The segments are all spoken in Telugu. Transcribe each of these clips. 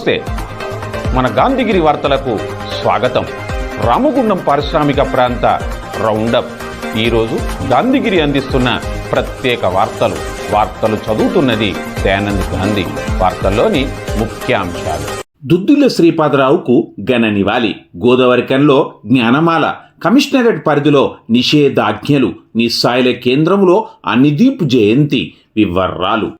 నమస్తే. మన గాంధీగిరి వార్తలకు స్వాగతం. రామగుండం పారిశ్రామిక ప్రాంత రౌండప్. ఈరోజు గాంధీగిరి అందిస్తున్న ప్రత్యేక వార్తలు. వార్తలు చదువుతున్నది దయానంద్ గాంధీ. వార్తల్లోని ముఖ్యాంశాలు. దుద్దుల శ్రీపాదరావుకు ఘన నివాళి. గోదావరికంలో జ్ఞానమాల. కమిషనరేట్ పరిధిలో నిషేధాజ్ఞలు. నిస్సాయిల కేంద్రంలో అనిదీప్ జయంతి. వివరాలు.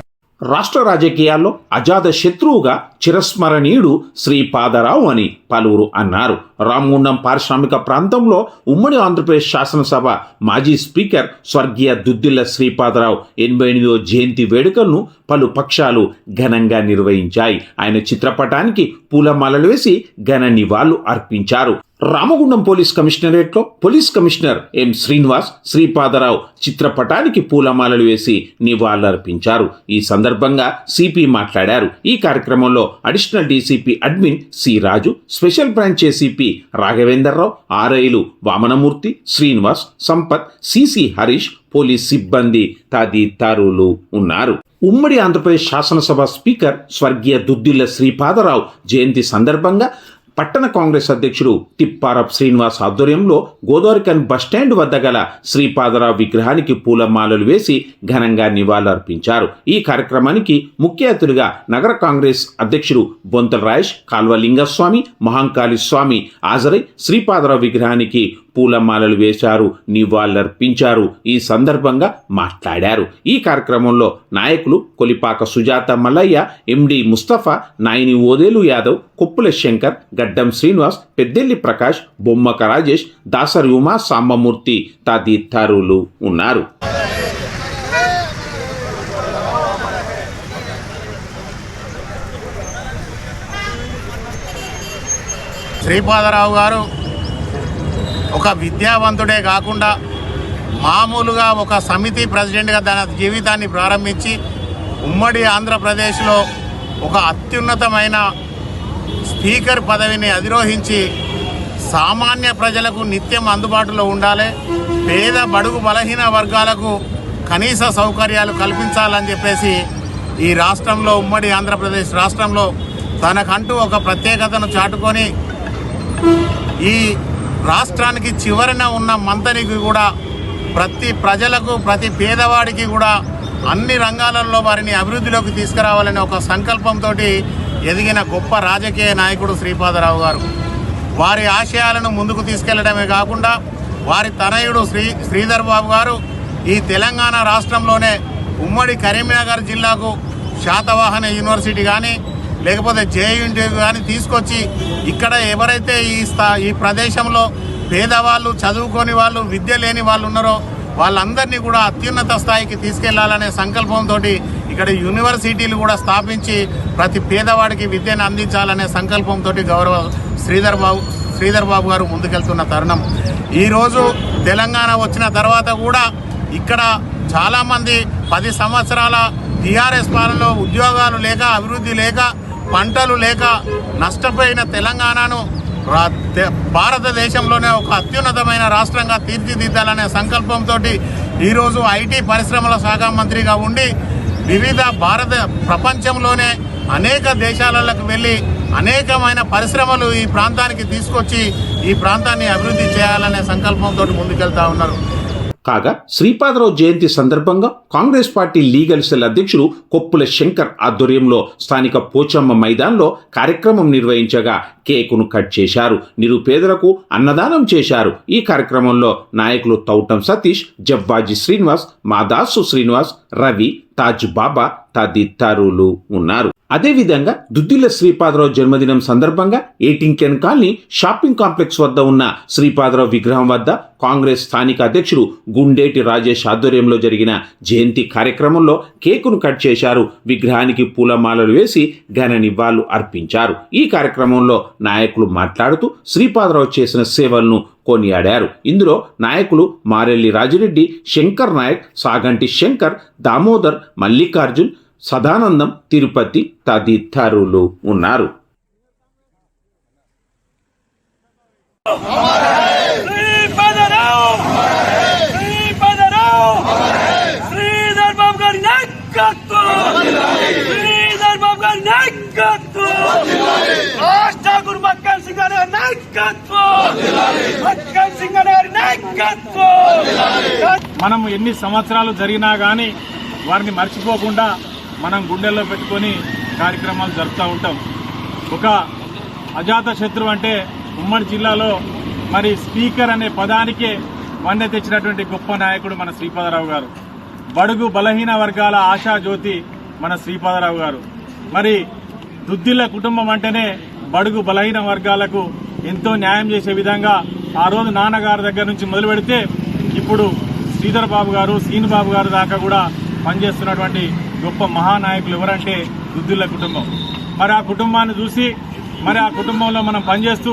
రాష్ట్ర రాజకీయాల్లో అజాత శత్రువుగా చిరస్మరణీయుడు శ్రీపాదరావు అని పలువురు అన్నారు. రామగుండం పారిశ్రామిక ప్రాంతంలో ఉమ్మడి ఆంధ్రప్రదేశ్ శాసనసభ మాజీ స్పీకర్ స్వర్గీయ దుద్దిల్ల శ్రీపాదరావు ఎనభై ఎనిమిదో జయంతి వేడుకలను పలు పక్షాలు ఘనంగా నిర్వహించాయి. ఆయన చిత్రపటానికి పూలమాలలు వేసి ఘన నివాళులు అర్పించారు. Ramagundam police కమిషనరేట్లో police commissioner M Srinivas Sripadarao చిత్రపటానికి పూలమాలలు వేసి నివాళులర్పించారు. ఈ సందర్భంగా సిపి మాట్లాడారు. ఈ కార్యక్రమంలో additional DCP admin C Raju special branch ACP Raghavenderrao ఆర్ఐలు Vamanamurthy Srinivas Sampath CC Harish police సిబ్బంది తదితరులు ఉన్నారు. ఉమ్మడి ఆంధ్రప్రదేశ్ శాసనసభ స్పీకర్ స్వర్గీయ దుద్దిల్ల శ్రీపాదరావు జయంతి సందర్భంగా పట్టణ కాంగ్రెస్ అధ్యక్షుడు తిప్పారప్ శ్రీనివాస్ ఆధ్వర్యంలో గోదావరికన్ బస్టాండ్ వద్ద గల శ్రీపాదరావు విగ్రహానికి పూలమాలలు వేసి ఘనంగా నివాళులర్పించారు. ఈ కార్యక్రమానికి ముఖ్య అతిథిగా నగర కాంగ్రెస్ అధ్యక్షుడు బొంతల రాయేష్ కాల్వ లింగస్వామి మహంకాళి స్వామి హాజరై శ్రీపాదరావు విగ్రహానికి పూలమాలలు వేశారు నివాళులర్పించారు. ఈ సందర్భంగా మాట్లాడారు. ఈ కార్యక్రమంలో నాయకులు కొలిపాక సుజాత మల్లయ్య ఎండి ముస్తఫా నాయని ఓదేలు యాదవ్ కొప్పుల శంకర్ గడ్డం శ్రీనివాస్ పెద్దెల్లి ప్రకాష్ బొమ్మక రాజేష్ దాసరి ఉమా సాంబమూర్తి తదితరులు ఉన్నారు. శ్రీపాదరావు గారు ఒక విద్యావంతుడే కాకుండా మామూలుగా ఒక సమితి ప్రెసిడెంట్గా తన జీవితాన్ని ప్రారంభించి ఉమ్మడి ఆంధ్రప్రదేశ్లో ఒక అత్యున్నతమైన స్పీకర్ పదవిని అధిరోహించి సామాన్య ప్రజలకు నిత్యం అందుబాటులో ఉండాలి. పేద బడుగు బలహీన వర్గాలకు కనీస సౌకర్యాలు కల్పించాలని చెప్పేసి ఈ రాష్ట్రంలో ఉమ్మడి ఆంధ్రప్రదేశ్ రాష్ట్రంలో తనకంటూ ఒక ప్రత్యేకతను చాటుకొని ఈ రాష్ట్రానికి చివరన ఉన్న మంతనికి కూడా ప్రతి ప్రజలకు ప్రతి పేదవాడికి కూడా అన్ని రంగాలలో వారిని అభివృద్ధిలోకి తీసుకురావాలనే ఒక సంకల్పంతో ఎదిగిన గొప్ప రాజకీయ నాయకుడు శ్రీపాదరావు గారు. వారి ఆశయాలను ముందుకు తీసుకెళ్ళడమే కాకుండా వారి తనయుడు శ్రీ శ్రీధర్ బాబు గారు ఈ తెలంగాణ రాష్ట్రంలోనే ఉమ్మడి కరీంనగర్ జిల్లాకు శాతవాహన యూనివర్సిటీ కానీ లేకపోతే జేయుంటీ కానీ తీసుకొచ్చి ఇక్కడ ఎవరైతే ఈ స్థా ఈ ప్రదేశంలో పేదవాళ్ళు చదువుకొని వాళ్ళు విద్య లేని వాళ్ళు ఉన్నారో వాళ్ళందరినీ కూడా అత్యున్నత స్థాయికి తీసుకెళ్ళాలనే సంకల్పంతో ఇక్కడ యూనివర్సిటీలు కూడా స్థాపించి ప్రతి పేదవాడికి విద్యను అందించాలనే సంకల్పంతో గౌరవ శ్రీధర్ బాబు శ్రీధర్ బాబు గారు ముందుకెళ్తున్న తరుణం. ఈరోజు తెలంగాణ వచ్చిన తర్వాత కూడా ఇక్కడ చాలామంది పది సంవత్సరాల టీఆర్ఎస్ పాలనలో ఉద్యోగాలు లేక అభివృద్ధి లేక పంటలు లేక నష్టపోయిన తెలంగాణను రా- భారతదేశంలోనే ఒక అత్యున్నతమైన రాష్ట్రంగా తీర్చిదిద్దాలనే సంకల్పంతో ఈరోజు ఐటీ పరిశ్రమల శాఖ మంత్రిగా ఉండి వివిధ భారత ప్రపంచంలోనే అనేక దేశాలకు వెళ్ళి అనేకమైన పరిశ్రమలు ఈ ప్రాంతానికి తీసుకొచ్చి ఈ ప్రాంతాన్ని అభివృద్ధి చేయాలనే సంకల్పంతో ముందుకెళ్తా ఉన్నారు. కాగా శ్రీపాదరావు జయంతి సందర్భంగా కాంగ్రెస్ పార్టీ లీగల్ సెల్ అధ్యక్షుడు కొప్పుల శంకర్ ఆధ్వర్యంలో స్థానిక పోచమ్మ మైదాన్లో కార్యక్రమం నిర్వహించగా కేకును కట్ చేశారు. నిరుపేదలకు అన్నదానం చేశారు. ఈ కార్యక్రమంలో నాయకులు తౌటం సతీష్ జవ్వాజీ శ్రీనివాస్ మాదాసు శ్రీనివాస్ రవి తాజ్ బాబా తదితరులు ఉన్నారు. అదేవిధంగా దుద్దిల్ల శ్రీపాదరావు జన్మదినం సందర్భంగా ఏటింకెన్ కాలనీ షాపింగ్ కాంప్లెక్స్ వద్ద ఉన్న శ్రీపాదరావు విగ్రహం వద్ద కాంగ్రెస్ స్థానిక అధ్యక్షుడు గుండేటి రాజేష్ ఆధ్వర్యంలో జరిగిన జయంతి కార్యక్రమంలో కేకును కట్ చేశారు. విగ్రహానికి పూలమాలలు వేసి ఘన నివాళులు అర్పించారు. ఈ కార్యక్రమంలో నాయకులు మాట్లాడుతూ శ్రీపాదరావు చేసిన సేవలను కొనియాడారు. ఇందులో నాయకులు మారెల్లి రాజిరెడ్డి శంకర్ నాయక్ సాగంటి శంకర్ దామోదర్ మల్లికార్జున్ సదానందం తిరుపతి తదితరులు ఉన్నారు శ్రీపదరావు శ్రీపదరావు శ్రీధర్ బాబు గారి నాయకత్వం శ్రీధర్ బాబు గారి నాయకత్వం రాష్ట్ర గురు మక్కన్ సింగ్ గారి నాయకత్వం మక్కన్ సింగ్ గారి నాయకత్వం మనం ఎన్ని సంవత్సరాలు జరిగినా కానీ వారిని మర్చిపోకుండా మనం గుండెల్లో పెట్టుకొని కార్యక్రమాలు జరుపుతూ ఉంటాం. ఒక అజాత శత్రువు అంటే ఉమ్మడి జిల్లాలో మరి స్పీకర్ అనే పదానికే వన్నె తెచ్చినటువంటి గొప్ప నాయకుడు మన శ్రీపాదరావు గారు. బడుగు బలహీన వర్గాల ఆశా జ్యోతి మన శ్రీపాదరావు గారు. మరి దుద్దిల కుటుంబం అంటేనే బడుగు బలహీన వర్గాలకు ఎంతో న్యాయం చేసే విధంగా ఆ రోజు నాన్నగారి దగ్గర నుంచి మొదలు పెడితే ఇప్పుడు శ్రీధర్ బాబు గారు శ్రీను బాబు గారు దాకా కూడా పనిచేస్తున్నటువంటి గొప్ప మహానాయకులు ఎవరంటే దుద్దుల కుటుంబం. మరి ఆ కుటుంబాన్ని చూసి మరి ఆ కుటుంబంలో మనం పనిచేస్తూ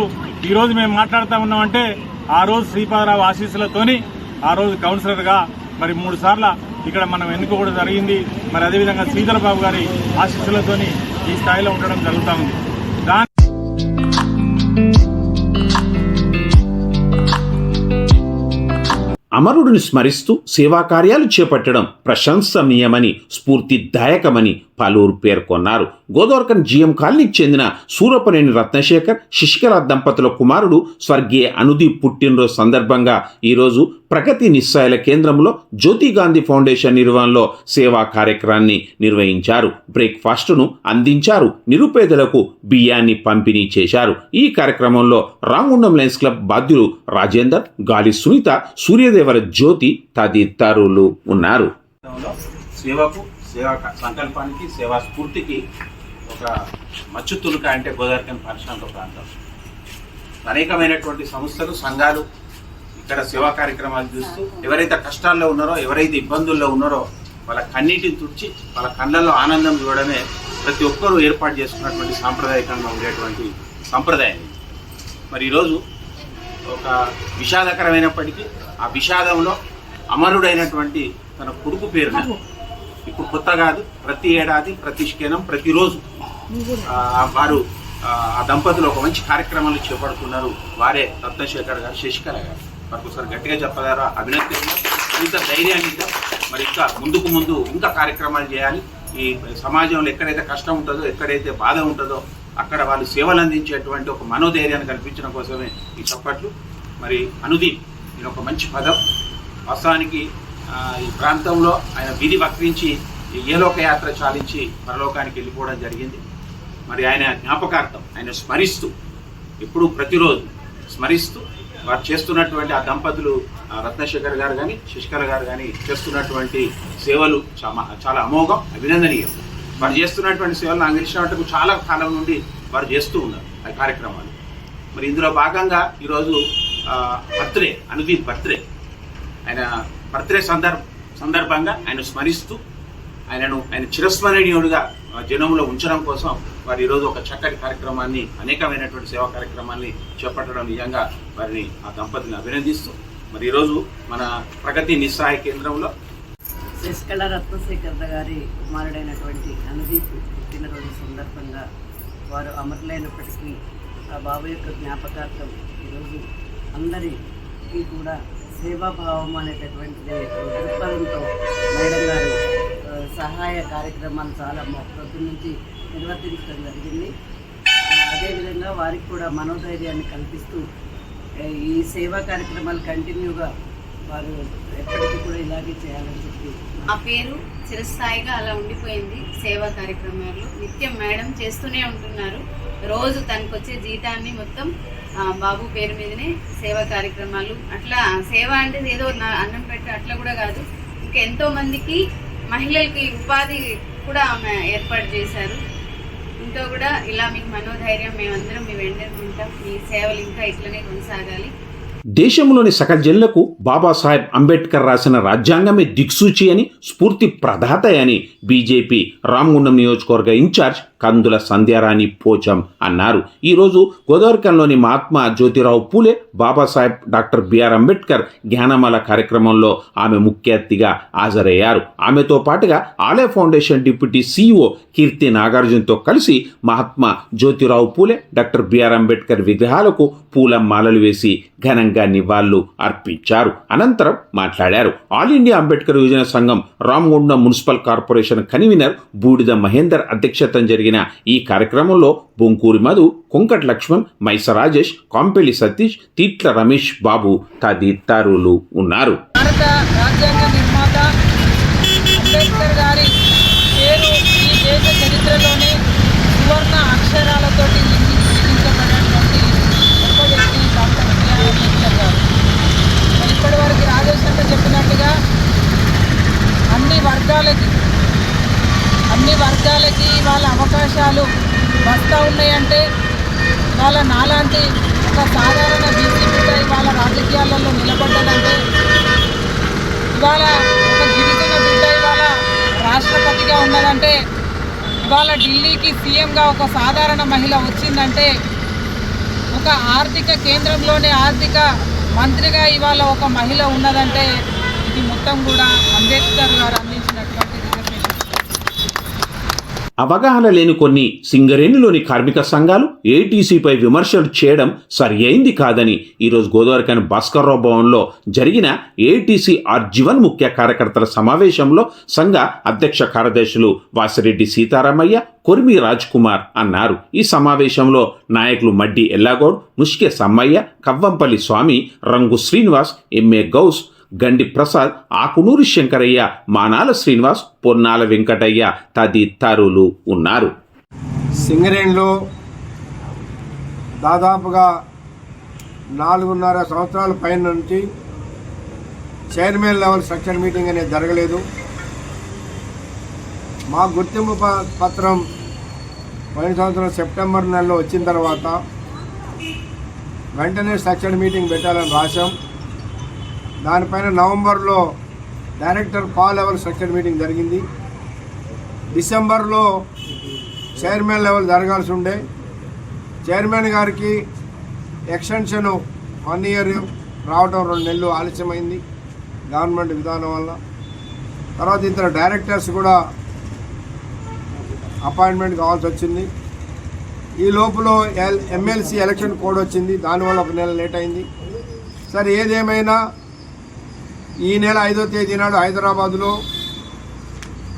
ఈరోజు మేము మాట్లాడుతూ ఉన్నామంటే ఆ రోజు శ్రీపాదరావు ఆశీస్సులతోని ఆ రోజు కౌన్సిలర్గా మరి మూడు సార్ల ఇక్కడ మనం ఎన్నుకోవడం జరిగింది. మరి అదేవిధంగా శ్రీధర్ బాబు గారి ఆశీస్సులతోని ఈ స్థాయిలో ఉండడం జరుగుతూ ఉంది. అమరుడిని స్మరిస్తూ సేవా కార్యాలు చేపట్టడం ప్రశంసనీయమని స్ఫూర్తిదాయకమని పలువురు పేర్కొన్నారు. గోదావరికన్ జిఎం కాలనీకి చెందిన సూరపనేని రత్నశేఖర్ శశికళ దంపతుల కుమారుడు స్వర్గీయ అనుదీప్ పుట్టినరోజు సందర్భంగా ఈరోజు ప్రగతి నిస్సాయల కేంద్రంలో జ్యోతి గాంధీ ఫౌండేషన్ నిర్వహణలో సేవా కార్యక్రమాన్ని నిర్వహించారు. బ్రేక్ఫాస్ట్ను అందించారు. నిరుపేదలకు బియ్యాన్ని పంపిణీ చేశారు. ఈ కార్యక్రమంలో రామగుండం లయన్స్ క్లబ్ బాధ్యులు రాజేందర్ గాలి సునీత సూర్యదేవర జ్యోతి తదితరులు ఉన్నారు. సేవకు సేవా సంకల్పానికి సేవా స్ఫూర్తికి ఒక మచ్చు తులుక అంటే గోదావరికన్ పారిశ్రామిక ప్రాంతం. అనేకమైనటువంటి సంస్థలు సంఘాలు ఇక్కడ సేవా కార్యక్రమాలు చూస్తూ ఎవరైతే కష్టాల్లో ఉన్నారో ఎవరైతే ఇబ్బందుల్లో ఉన్నారో వాళ్ళ కన్నీటిని తుడిచి వాళ్ళ కళ్ళల్లో ఆనందం చూడడమే ప్రతి ఒక్కరూ ఏర్పాటు చేసుకున్నటువంటి సాంప్రదాయకంగా ఉండేటువంటి సంప్రదాయం. మరి ఈరోజు ఒక విషాదకరమైనప్పటికీ ఆ విషాదంలో అమరుడైనటువంటి తన కొడుకు పేరున ఇప్పుడు కొత్త కాదు ప్రతి ఏడాది ప్రతి క్షణం ప్రతిరోజు వారు ఆ, దంపతులు ఒక మంచి కార్యక్రమాలు చేపడుతున్నారు. వారే రత్నశేఖర్ గారు శశికళ గారు. వారికి ఒకసారి గట్టిగా చెప్పగలరా? అభినందన ఇంత ధైర్యాన్ని ఇద్దాం. మరి ఇంకా ముందుకు ముందు ఇంకా కార్యక్రమాలు చేయాలి. ఈ సమాజంలో ఎక్కడైతే కష్టం ఉంటుందో ఎక్కడైతే బాధ ఉంటుందో అక్కడ వాళ్ళు సేవలు అందించేటువంటి ఒక మనోధైర్యాన్ని కల్పించడం కోసమే ఈ చప్పట్లు. మరి అనుదీప్ నేను ఒక మంచి పదం. వాస్తవానికి ఈ ప్రాంతంలో ఆయన విధి వక్రించి ఏలోకయాత్ర ఏలోక యాత్ర చాలించి పరలోకానికి వెళ్ళిపోవడం జరిగింది. మరి ఆయన జ్ఞాపకార్థం ఆయన స్మరిస్తూ ఎప్పుడూ ప్రతిరోజు స్మరిస్తూ వారు చేస్తున్నటువంటి ఆ దంపతులు రత్నశేఖర్ గారు కానీ శశికళ గారు కానీ చేస్తున్నటువంటి సేవలు చా- చాలా అమోఘం అభినందనీయం. వారు చేస్తున్నటువంటి సేవలు నాకు తెలిసిన చాలా కాలం నుండి వారు చేస్తూ ఉన్నారు ఆ కార్యక్రమాలు. మరి ఇందులో భాగంగా ఈరోజు బర్త్డే అనుదీప్ బర్త్డే ఆయన బర్త్డే సందర్భ సందర్భంగా ఆయన స్మరిస్తూ ఆయనను ఆయన చిరస్మరణీయుడిగా జనంలో ఉంచడం కోసం వారు ఈరోజు ఒక చక్కటి కార్యక్రమాన్ని అనేకమైనటువంటి సేవా కార్యక్రమాన్ని చేపట్టడం నిజంగా వారిని ఆ దంపతిని అభినందిస్తూ మరి ఈరోజు మన ప్రగతి నిస్సహాయ కేంద్రంలో శశికళ రత్నశేఖర్ గారి కుమారుడైనటువంటి అనుదీప్ పుట్టినరోజు సందర్భంగా వారు అమరులైనప్పటికీ ఆ బాబు యొక్క జ్ఞాపకార్థం ఈరోజు అందరికీ కూడా సేవాభావం అనేటటువంటిది దృక్పథంతో మేడం గారు సహాయ కార్యక్రమాలు చాలా మొ- పొద్దు నుంచి నిర్వర్తించడం జరిగింది. అదేవిధంగా వారికి కూడా మనోధైర్యాన్ని కల్పిస్తూ ఈ సేవా కార్యక్రమాలు కంటిన్యూగా వారు ఎప్పటికీ కూడా ఇలాగే చేయాలని చెప్పి ఆ పేరు చిరస్థాయిగా అలా ఉండిపోయింది సేవా కార్యక్రమాలు నిత్యం మేడం చేస్తూనే ఉంటున్నారు. రోజు తనకు వచ్చే జీతాన్ని మొత్తం బాబు పేరు మీదనే సేవా కార్యక్రమాలు. అట్లా సేవ అంటే ఏదో నా అన్నం పెట్ట అట్లా కూడా కాదు. ఇంకా మందికి మహిళలకి ఉపాధి కూడా ఆమె ఏర్పాటు చేశారు. ఇంకా కూడా ఇలా మీకు మనోధైర్యం మేమందరం మీ వెంటనే ఉంటాం. మీ సేవలు ఇంకా ఇట్లనే కొనసాగాలి. దేశంలోని సకల జిల్లకు బాబాసాహెబ్ అంబేద్కర్ రాసిన రాజ్యాంగమే దిక్సూచి అని స్ఫూర్తి ప్రదాత అని బీజేపీ రామగుండం నియోజకవర్గ ఇన్ఛార్జ్ కందుల సంధ్యారాణి పోచం అన్నారు. ఈరోజు గోదావరికంలోని మహాత్మా జ్యోతిరావు పూలే బాబాసాహెబ్ డాక్టర్ బిఆర్ అంబేద్కర్ జ్ఞానమాల కార్యక్రమంలో ఆమె ముఖ్య అతిథిగా హాజరయ్యారు. ఆమెతో పాటుగా Alaya foundation deputy CEO Keerthi నాగార్జునతో కలిసి Mahatma Jyotirao Phule doctor B R Ambedkar విగ్రహాలకు పూల మాలలు వేసి ఘనంగా నివాళులు అర్పించారు. అనంతరం మాట్లాడారు. ఆల్ ఇండియా అంబేద్కర్ యువజన సంఘం రామగుండం మున్సిపల్ కార్పొరేషన్ కన్వీనర్ బూడిద మహేందర్ అధ్యక్షతన జరిగిన ఈ కార్యక్రమంలో బొంకూరి మధు కొంకట లక్ష్మణ్ మైస రాజేష్ కాంపెల్లి సతీష్ తీట్ల రమేష్ బాబు తదితరులు ఉన్నారు. భారత రాజ్యాంగ నిర్మాత అంబేద్కర్ గారి పేరు ఈ దేశ చరిత్రలోనే సువర్ణ అక్షరాలతోటి లిఖి- లిఖించబడినటువంటి గొప్ప వ్యక్తి డాక్టర్ బిఆర్ అంబేద్కర్ గారు మరి ఇప్పటివరకు రాజేష్ అంటే చెప్పినట్టుగా అన్ని వర్గాలకి అన్ని వర్గాలకి వాళ్ళ అవకాశాలు వస్తూ ఉన్నాయంటే వాళ్ళ నాలాంటి ఒక సాధారణ బీసీ బిడ్డ వాళ్ళ రాజకీయాలలో నిలబడ్డదంటే ఇవాళ ఒక గిరిజన బిడ్డ ఇవాళ రాష్ట్రపతిగా ఉన్నదంటే ఇవాళ ఢిల్లీకి సీఎంగా ఒక సాధారణ మహిళ వచ్చిందంటే ఒక ఆర్థిక కేంద్రంలోనే ఆర్థిక మంత్రిగా ఇవాళ ఒక మహిళ ఉన్నదంటే ఇది మొత్తం కూడా అంబేద్కర్ గారు అందించినట్టు అవగాహన లేని కొన్ని సింగరేణిలోని కార్మిక సంఘాలు ఏటీసీపై విమర్శలు చేయడం సరియైంది కాదని ఈరోజు గోదావరికని భాస్కర్రావు భవన్లో జరిగిన ఏటీసీ ఆర్ జీవన్ ముఖ్య కార్యకర్తల సమావేశంలో సంఘ అధ్యక్ష కార్యదర్శులు వాసిరెడ్డి సీతారామయ్య కొరిమి రాజ్ కుమార్ అన్నారు. ఈ సమావేశంలో నాయకులు మడ్డి ఎల్లాగౌడ్ ముష్కె సమ్మయ్య కవ్వంపల్లి స్వామి రంగు శ్రీనివాస్ ఎంఏ గౌస్ గండి ప్రసాద్ ఆకునూరి శంకరయ్య మానాల శ్రీనివాస్ పొన్నాల వెంకటయ్య తదితరులు ఉన్నారు. సింగరేణిలో దాదాపుగా నాలుగున్నర సంవత్సరాల పైన నుంచి చైర్మన్ లెవెల్ స్ట్రక్చర్ మీటింగ్ అనేది జరగలేదు. మా గుర్తింపు పత్రం పోయిన సంవత్సరం సెప్టెంబర్ నెలలో వచ్చిన తర్వాత వెంటనే స్ట్రక్చర్ మీటింగ్ పెట్టాలని రాశాం. దానిపైన నవంబర్లో డైరెక్టర్ పాల్ లెవెల్ స్ట్రక్చర్ మీటింగ్ జరిగింది. డిసెంబర్లో చైర్మన్ లెవెల్ జరగాల్సి ఉండే. చైర్మన్ గారికి ఎక్స్టెన్షన్ వన్ ఇయర్ రావడం రెండు నెలలు ఆలస్యమైంది గవర్నమెంట్ విధానం వల్ల. తర్వాత ఇద్దరు డైరెక్టర్స్ కూడా అపాయింట్మెంట్ కావాల్సి వచ్చింది. ఈ లోపల ఎల్ ఎమ్మెల్సీ ఎలక్షన్ కోడ్ వచ్చింది. దానివల్ల ఒక నెల లేట్ అయింది. సరే ఏదేమైనా ఈ నెల ఐదో తేదీ నాడు హైదరాబాదులో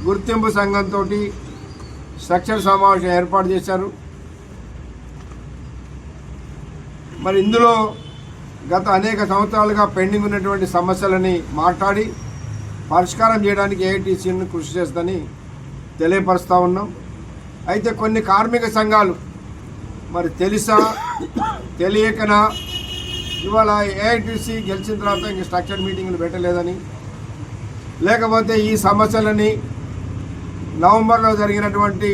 గుర్తింపు సంఘంతో స్ట్రక్చర్ సమావేశం ఏర్పాటు చేశారు. మరి ఇందులో గత అనేక సంవత్సరాలుగా పెండింగ్ ఉన్నటువంటి సమస్యలని మాట్లాడి పరిష్కారం చేయడానికి ఏఐటీసీని కృషి చేస్తుందని తెలియపరుస్తూ ఉన్నాం. అయితే కొన్ని కార్మిక సంఘాలు మరి తెలుసా తెలియకనా ఇవాళ ఏఐటీసీ గెలిచిన తర్వాత ఇంక స్ట్రక్చర్ మీటింగ్లు పెట్టలేదని. లేకపోతే ఈ సమస్యలని నవంబర్లో జరిగినటువంటి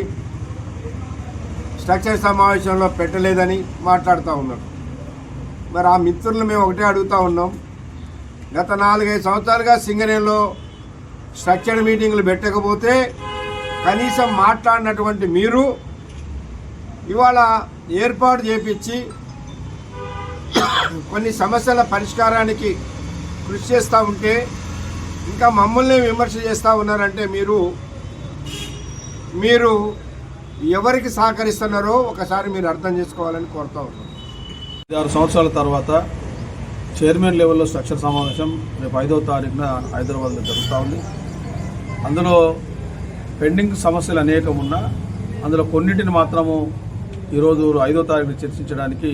స్ట్రక్చర్ సమావేశంలో పెట్టలేదని మాట్లాడుతూ ఉన్నారు మరి ఆ మిత్రులను మేము ఒకటే అడుగుతూ ఉన్నాం. గత నాలుగైదు సంవత్సరాలుగా సింగరేణిలో స్ట్రక్చర్ మీటింగ్లు పెట్టకపోతే కనీసం మాట్లాడినటువంటి మీరు ఇవాళ ఏర్పాటు చేపించి కొన్ని సమస్యల పరిష్కారానికి కృషి చేస్తూ ఉంటే ఇంకా మమ్మల్ని విమర్శ చేస్తూ ఉన్నారంటే మీరు మీరు ఎవరికి సహకరిస్తున్నారో ఒకసారి మీరు అర్థం చేసుకోవాలని కోరుతా ఉన్నాను ఆరు సంవత్సరాల తర్వాత చైర్మన్ లెవెల్లో స్ట్రక్చర్ సమావేశం రేపు ఐదవ తారీఖున హైదరాబాద్లో జరుగుతూ ఉంది. అందులో పెండింగ్ సమస్యలు అనేకం ఉన్నా అందులో కొన్నింటిని మాత్రము ఈరోజు ఐదో తారీఖున చర్చించడానికి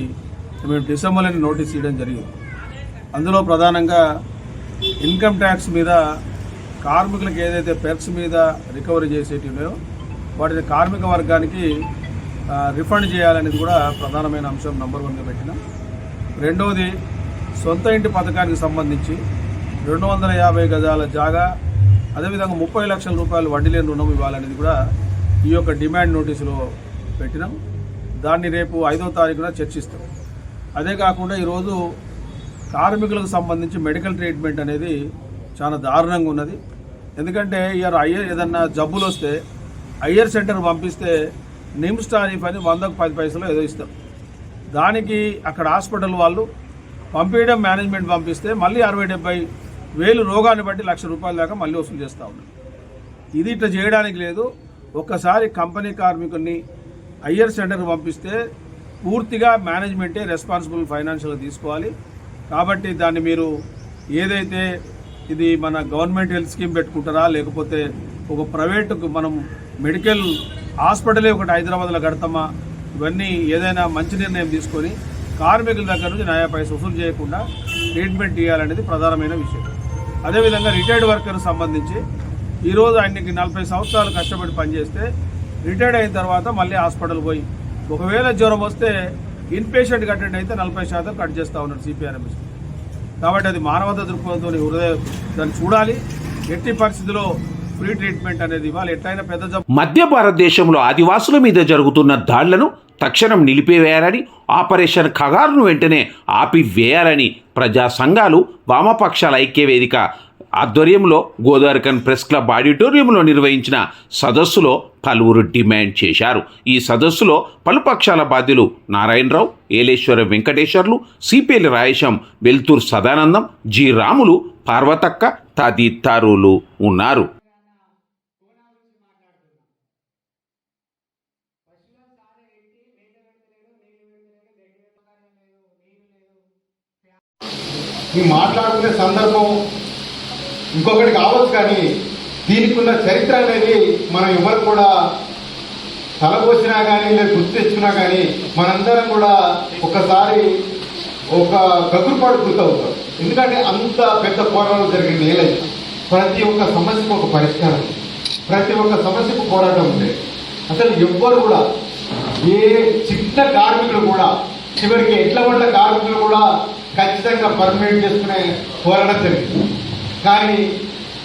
మేము డిసెంబర్లోని నోటీస్ ఇవ్వడం జరిగింది. అందులో ప్రధానంగా ఇన్కమ్ ట్యాక్స్ మీద కార్మికులకు ఏదైతే పెర్క్స్ మీద రికవరీ చేసేటివి ఉన్నాయో వాటిని కార్మిక వర్గానికి రిఫండ్ చేయాలనేది కూడా ప్రధానమైన అంశం నంబర్ వన్గా పెట్టినాం. రెండవది సొంత ఇంటి పథకానికి సంబంధించి రెండు వందల యాభై గజాల జాగా అదేవిధంగా ముప్పై లక్షల రూపాయలు వడ్డీ లేని రుణం ఇవ్వాలనేది కూడా ఈ యొక్క డిమాండ్ నోటీసులో పెట్టినాం. దాన్ని రేపు ఐదో తారీఖున చర్చిస్తాం. అదే కాకుండా ఈరోజు కార్మికులకు సంబంధించి మెడికల్ ట్రీట్మెంట్ అనేది చాలా దారుణంగా ఉన్నది. ఎందుకంటే ఇయర్ అయ్యర్ ఏదన్నా జబ్బులు వస్తే అయ్యర్ సెంటర్ పంపిస్తే నిమ్స్ టారిఫ్ అని వందకు పది పైసలు ఏదో ఇస్తాం. దానికి అక్కడ హాస్పిటల్ వాళ్ళు పంపించడం మేనేజ్మెంట్ పంపిస్తే మళ్ళీ అరవై డెబ్బై వేలు రోగాన్ని బట్టి లక్ష రూపాయల దాకా మళ్ళీ వసూలు చేస్తూ ఉన్నారు. ఇది ఇట్లా చేయడానికి లేదు. ఒక్కసారి కంపెనీ కార్మికుల్ని అయ్యర్ సెంటర్కి పంపిస్తే పూర్తిగా మేనేజ్మెంటే రెస్పాన్సిబుల్ ఫైనాన్షియల్గా తీసుకోవాలి. కాబట్టి దాన్ని మీరు ఏదైతే ఇది మన గవర్నమెంట్ హెల్త్ స్కీమ్ పెట్టుకుంటారా లేకపోతే ఒక ప్రైవేటుకు మనం మెడికల్ హాస్పిటలే ఒకటి హైదరాబాద్లో కడతామా ఇవన్నీ ఏదైనా మంచి నిర్ణయం తీసుకొని కార్మికుల దగ్గర నుంచి నయా పైస వసూలు చేయకుండా ట్రీట్మెంట్ ఇవ్వాలనేది ప్రధానమైన విషయం. అదేవిధంగా రిటైర్డ్ వర్కర్ సంబంధించి ఈరోజు ఆయనకి నలభై సంవత్సరాలు కష్టపడి పనిచేస్తే రిటైర్డ్ అయిన తర్వాత మళ్ళీ హాస్పిటల్ పోయి ఒకవేళ జ్వరం వస్తే ఇన్పేషెంట్ అటెండ్ అయితే నలభై శాతం కట్ చేస్తూ ఉన్నారు సిపిఆర్ఎంఎస్ కాబట్టి అది మానవత దృక్పథంతో హృదయం దాన్ని చూడాలి. ఎట్టి పరిస్థితిలో ఫ్రీ ట్రీట్మెంట్ అనేది ఇవ్వాలి. ఎట్లయినా పెద్ద మధ్య భారతదేశంలో ఆదివాసుల మీద జరుగుతున్న దాడులను తక్షణం నిలిపివేయాలని ఆపరేషన్ ఖగారును వెంటనే ఆపివేయాలని ప్రజా సంఘాలు వామపక్షాల ఐక్యవేదిక ఆధ్వర్యంలో గోదావరికన్ ప్రెస్ క్లబ్ ఆడిటోరియంలో నిర్వహించిన సదస్సులో పలువురు డిమాండ్ చేశారు. ఈ సదస్సులో పలుపక్షాల బాధ్యులు నారాయణరావు ఏలేశ్వర వెంకటేశ్వర్లు సిపిఎల్ రాయశం వెల్తూర్ సదానందం జి రాములు పార్వతక్క తదితరులు ఉన్నారు. ఈ మాట్లాడుకునే సందర్భం ఇంకొకటి కావచ్చు కానీ దీనికి ఉన్న చరిత్ర అనేది మనం ఎవరు కూడా తలపోసినా కానీ లేదా గుర్తు తెచ్చుకున్నా కానీ మనందరం కూడా ఒకసారి ఒక గగురుపాటు గుర్తవుతాం. ఎందుకంటే అంత పెద్ద పోరాటం జరిగిన నేల. ప్రతి ఒక్క సమస్యకు ఒక పరిష్కారం ఉంది. ప్రతి ఒక్క సమస్యకు పోరాటం ఉంది. అసలు ఎవ్వరు కూడా ఏ చిన్న కార్మికులు కూడా చివరికి ఎట్ల పడ్డ కార్మికులు కూడా ఖచ్చితంగా పర్మనెంట్ చేసుకునే పోరాటం జరిగింది. కానీ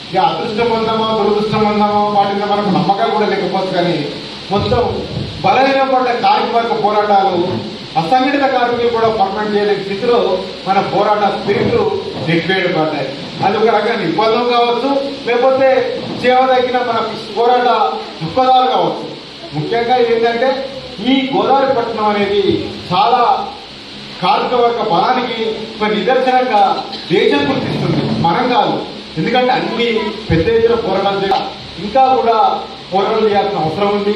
ఇక అదృష్టం ఉందామో దురదృష్టం ఉందామో వాటి మీద మనకు నమ్మకాలు కూడా లేకపోవచ్చు కానీ మొత్తం బలహీన పడ్డ కార్మిక పోరాటాలు అసంఘటిత కార్మికులు కూడా పర్మనెంట్ చేయలేని స్థితిలో మన పోరాట స్పిరిట్లు పడ్డాయి అది ఒక రకంగా నిర్బంధం కావచ్చు లేకపోతే చేయదగిన మన పోరాట దృక్పథాలు కావచ్చు. ముఖ్యంగా ఏంటంటే ఈ గోదావరి పట్టణం అనేది చాలా కార్మిక వర్గ బలానికి ఒక నిదర్శనంగా దేశం గుర్తిస్తుంది. మనం కాదు. ఎందుకంటే అన్ని పెద్ద ఎత్తున పోరాటాలు ఇంకా కూడా పోరాటం చేయాల్సిన అవసరం ఉంది.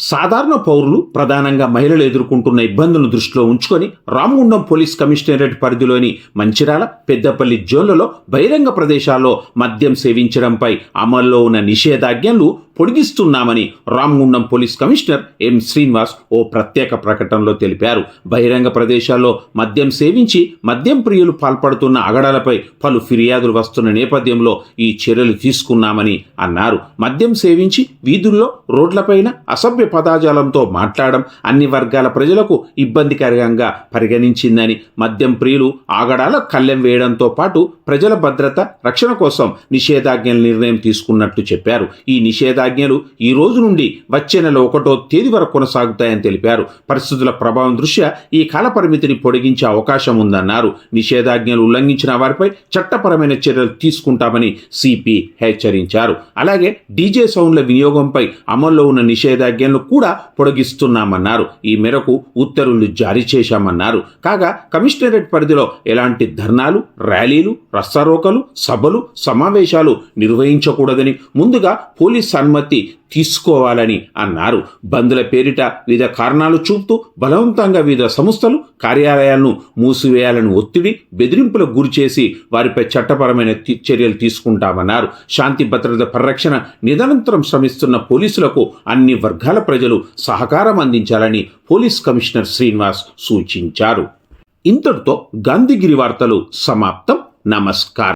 సాధారణ పౌరులు ప్రధానంగా మహిళలు ఎదుర్కొంటున్న ఇబ్బందులను దృష్టిలో ఉంచుకొని రామగుండం పోలీస్ కమిషనరేట్ పరిధిలోని మంచిరాల పెద్దపల్లి జోన్లలో బహిరంగ ప్రదేశాల్లో మద్యం సేవించడంపై అమల్లో ఉన్న నిషేధాజ్ఞలు పొడిగిస్తున్నామని Ramagundam police commissioner M Srinivas ఓ ప్రత్యేక ప్రకటనలో తెలిపారు. బహిరంగ ప్రదేశాల్లో మద్యం సేవించి మద్యం ప్రియులు పాల్పడుతున్న అగడాలపై పలు ఫిర్యాదులు వస్తున్న నేపథ్యంలో ఈ చర్యలు తీసుకున్నామని అన్నారు. మద్యం సేవించి వీధుల్లో రోడ్లపైన అసభ్య పదాజాలంతో మాట్లాడడం అన్ని వర్గాల ప్రజలకు ఇబ్బందికరంగా పరిగణించిందని మద్యం ప్రియులు ఆగడాల కళ్ళెం వేయడంతో పాటు ప్రజల భద్రత రక్షణ కోసం నిషేధాజ్ఞల నిర్ణయం తీసుకున్నట్లు చెప్పారు. ఈ ఆజ్ఞలు ఈ రోజు నుండి వచ్చే నెల ఒకటో తేదీ వరకు కొనసాగుతాయని తెలిపారు. పరిస్థితుల ప్రభావం దృష్ట్యా ఈ కాల పరిమితిని పొడిగించే అవకాశం ఉందన్నారు. నిషేధాజ్ఞలు ఉల్లంఘించిన వారిపై చట్టపరమైన చర్యలు తీసుకుంటామని సిపి హెచ్చరించారు. అలాగే డీజే సౌండ్ల వినియోగంపై అమల్లో ఉన్న నిషేధాజ్ఞలను కూడా పొడిగిస్తున్నామన్నారు. ఈ మేరకు ఉత్తర్వులు జారీ చేశామన్నారు. కాగా కమిషనరేట్ పరిధిలో ఎలాంటి ధర్నాలు ర్యాలీలు రస్తారోకలు సభలు సమావేశాలు నిర్వహించకూడదని ముందుగా పోలీస్ అనుమతి తీసుకోవాలని అన్నారు. బంద్ల పేరిట వివిధ కారణాలు చూపుతూ బలవంతంగా వివిధ సంస్థలు కార్యాలయాలను మూసివేయాలని ఒత్తిడి బెదిరింపులకు గురిచేసి వారిపై చట్టపరమైన చర్యలు తీసుకుంటామన్నారు. శాంతి భద్రత పరిరక్షణ నిరంతరం శ్రమిస్తున్న పోలీసులకు అన్ని వర్గాల ప్రజలు సహకారం అందించాలని పోలీస్ కమిషనర్ శ్రీనివాస్ సూచించారు. ఇంతటితో గాంధీగిరి వార్తలు సమాప్తం. నమస్కారం.